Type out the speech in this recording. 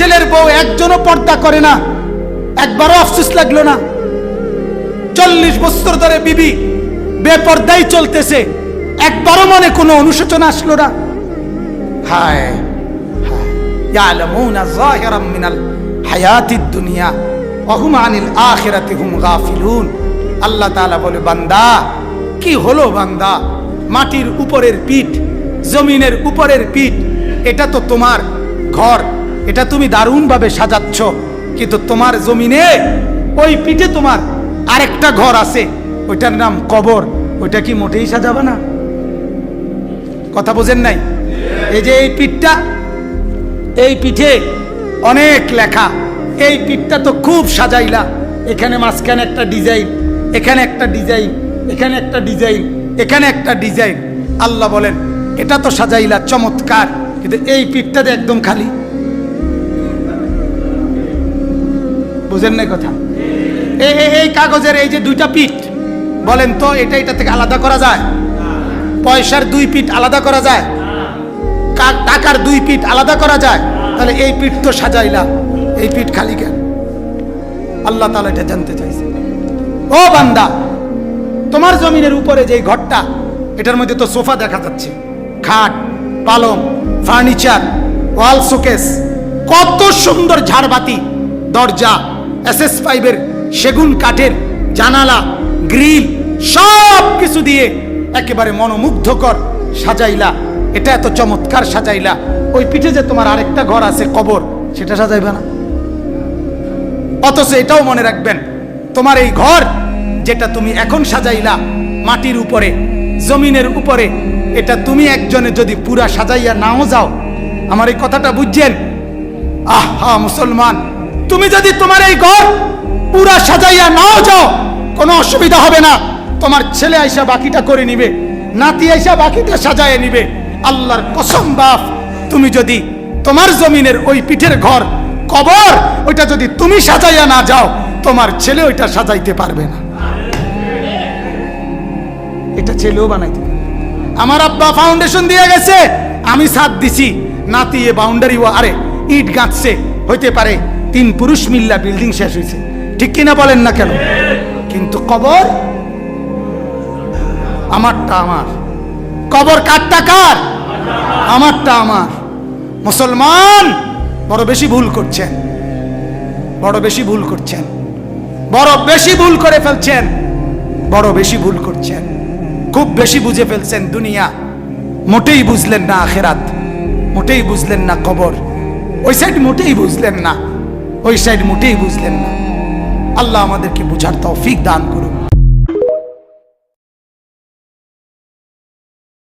ছেলের বউ একজনও পর্দা করে না। একবারও আফসোস লাগল না। চল্লিশ বছর ধরে বিবি বেপর্দাই চলতেছে। একবারও মনে কোনো অনুশোচনা আসলো না। হায় আল্লাহ বলে, বান্দা, কি হলো বান্দা? মাটির উপরের পিঠ, জমিনের উপরের পিঠ, এটা তো তোমার ঘর। এটা তুমি দারুণভাবে সাজাচ্ছ। কিন্তু তোমার জমিনে ওই পিঠে তোমার আরেকটা ঘর আছে। ওইটার নাম কবর। ওইটা কি মোটেই সাজাবে না? কথা বোঝেন নাই? এই যে এই পিঠটা, এই পিঠে অনেক লেখা। এই পিঠটা তো খুব সাজাইলা। এখানে মাঝখানে একটা ডিজাইন, এখানে একটা ডিজাইন, এখানে একটা ডিজাইন, এখানে একটা ডিজাইন। আল্লাহ বলেন, এটা তো সাজাইলা, চমৎকার। কিন্তু এই পিঠটাতে একদম খালি। বুঝেন নাই কথা। এই এই- কাগজের এই যে দুইটা পিঠ, বলেন তো, এটা এটা থেকে আলাদা করা যায়? পয়সার দুই পিঠ আলাদা করা যায়? টাকার দুই পিঠ আলাদা করা যায়? তাহলে এই পিঠ তো সাজাইলা এই পিঠ খালি কেন? আল্লাহ তালা এটা জানতে চাইছে। ও বান্দা, তোমার জমিনের উপরে যে ঘরটা, এটার মধ্যে তো সোফা দেখা যাচ্ছে। খাট, পালং, ফার্নিচার, ওয়াল শোকেস, কত সুন্দর ঝাড়বাতি, দরজা এস এস ফাইভের সেগুন কাঠের জানালা, গ্রিল, সব কিছু দিয়ে একেবারে মনোমুগ্ধকর সাজাইলা। এটা এত চমৎকার সাজাইলা। ওই পিঠে যে তোমার আরেকটা ঘর আছে, কবর, সেটা সাজাইবে না। অথচ এটাও মনে রাখবেন, তোমার এই ঘর যেটা তুমি এখন সাজাইলা, মাটির উপরে, জমিনের উপরে, এটা তুমি একজনে যদি পুরা সাজাইয়া নাও যাও, আমার এই কথাটা বুঝছেন? আহা, মুসলমান! তুমি যদি তোমার এই ঘর পুরা সাজাইয়া নাও যাও, কোনো অসুবিধা হবে না। তোমার ছেলে আইসা বাকিটা করে নিবে, নাতি আইসা বাকিটা সাজায় নিবে। আল্লাহর কসম বাপ, তুমি যদি তোমার জমিনের ওই পিঠের ঘর, কবর, ওইটা যদি তুমি সাজাইয়া না যাও, তোমার ছেলে ওইটা সাজাইতে পারবে না। এটা ছেলেও বানাইতে আমার আব্বা ফাউন্ডেশন দিয়ে গেছে, আমি সাথ দিছি। নাতি এ বাউন্ডারি ও আরে, ইট গাঁথছে, হইতে পারে। তিন পুরুষ মিল্লা বিল্ডিং শেষ হয়েছে। ঠিক কিনা বলেন না কেন? কিন্তু কবর? আমারটা আমার। কবর কারটা কার? আমারটা আমার। মুসলমান, বড় বেশি ভুল করছেন। বড় বেশি ভুল করছেন। বড় বেশি ভুল করে ফেলছেন। বড় বেশি ভুল করছেন। খুব বেশি বুঝে ফেলছেন দুনিয়া। মোটেই বুঝলেন না আখেরাত। মোটেই বুঝলেন না কবর। ওই সাইড মোটেই বুঝলেন না। ওই সাইড মোটেই বুঝলেন না। আল্লাহ আমাদেরকে বুঝার তৌফিক দান করুন।